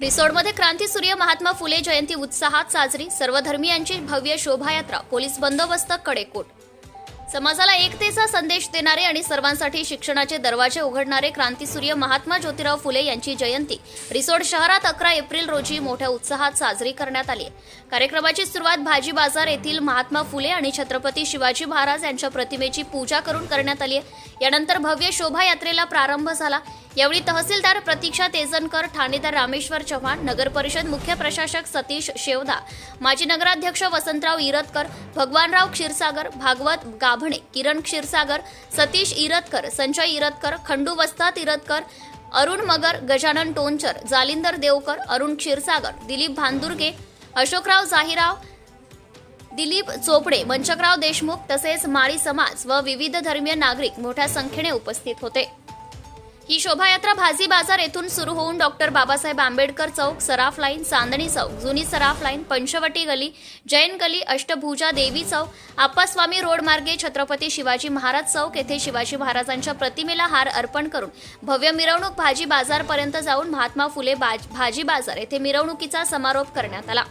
रिसोडमध्ये क्रांतीसूर्य महात्मा फुले जयंती उत्साहात साजरी सर्वधर्मियांची भव्य शोभायात्रा पोलीस बंदोबस्त कडेकोट. समाजाला एकतेचा संदेश देणारे आणि सर्वांसाठी शिक्षणाचे दरवाजे उघडणारे क्रांतीसूर्य महात्मा ज्योतिराव फुले यांची जयंती रिसोड शहरात अकरा एप्रिल रोजी मोठ्या उत्साहात साजरी करण्यात आली कार्यक्रमाची सुरुवात भाजी बाजार येथील महात्मा फुले आणि छत्रपती शिवाजी महाराज यांच्या प्रतिमेची पूजा करून करण्यात आली आहे. यानंतर भव्य शोभायात्रेला प्रारंभ झाला. यावेळी तहसीलदार प्रतीक्षा तेजनकर ठाणेदार रामेश्वर चव्हाण नगर परिषद मुख्य प्रशासक सतीश शेवदा माजी नगराध्यक्ष वसंतराव इरतकर भगवानराव क्षीरसागर भागवत गाभणे किरण क्षीरसागर सतीश इरतकर संजय इरतकर खंडू वस्तात इरतकर अरुण मगर गजानन टोनचर जालिंदर देवकर अरुण क्षीरसागर दिलीप भांदुर्गे अशोकराव जाहिराव दिलीप चोपडे मंचकराव देशमुख तसेच माळी समाज व विविध धर्मीय नागरिक मोठ्या संख्येने उपस्थित होते. ही शोभायात्रा भाजी बाजार येथून सुरू होऊन डॉक्टर बाबासाहेब आंबेडकर चौक सराफ लाईन चांदणी चौक जुनी सराफ लाईन पंचवटी गली जैन गली अष्टभुजा देवी चौक आप्पास्वामी रोड मार्गे छत्रपती शिवाजी महाराज चौक येथे शिवाजी महाराजांच्या प्रतिमेला हार अर्पण करून भव्य मिरवणूक भाजी बाजारपर्यंत जाऊन महात्मा फुले भाजी बाजार येथे मिरवणुकीचा समारोप करण्यात आला.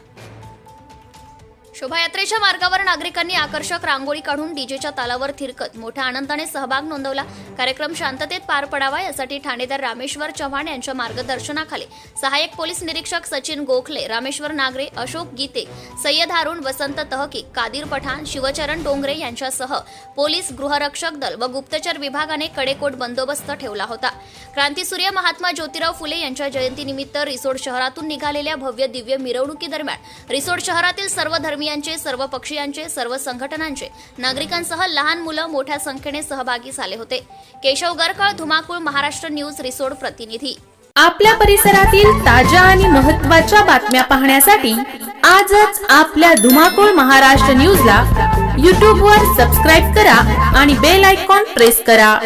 शोभायात्रेच्या मार्गावर नागरिकांनी आकर्षक रांगोळी काढून डीजेच्या तालावर थिरकत मोठ्या आनंदाने सहभाग नोंदवला. कार्यक्रम शांततेत पार पडावा यासाठी ठाणेदार रामेश्वर चव्हाण यांच्या मार्गदर्शनाखाली सहाय्यक पोलीस निरीक्षक सचिन गोखले रामेश्वर नागरे अशोक गीते सय्यद हारून वसंत तहकी कादिर पठाण शिवचरण डोंगरे यांच्यासह पोलीस गृहरक्षक दल व गुप्तचर विभागाने कडेकोट बंदोबस्त ठेवला होता. क्रांतीसूर्य महात्मा ज्योतिराव फुले यांच्या जयंतीनिमित्त रिसोड शहरातून निघालेल्या भव्य दिव्य मिरवणुकीदरम्यान रिसोड शहरातील सर्व कुटुंबियांचे सर्व पक्षीयांचे सर्व संघटनांचे नागरिकांसह लहान मुलं मोठ्या संख्येने सहभागी झाले होते. केशव गरकळ धुमाकूळ महाराष्ट्र न्यूज रिसोड प्रतिनिधी. आपल्या परिसरातील ताज्या आणि महत्त्वाच्या बातम्या पाहण्यासाठी आजच आपल्या धुमाकूळ महाराष्ट्र न्यूजला यूट्यूबवर वर सबस्क्राईब करा आणि बेल आयकॉन प्रेस करा.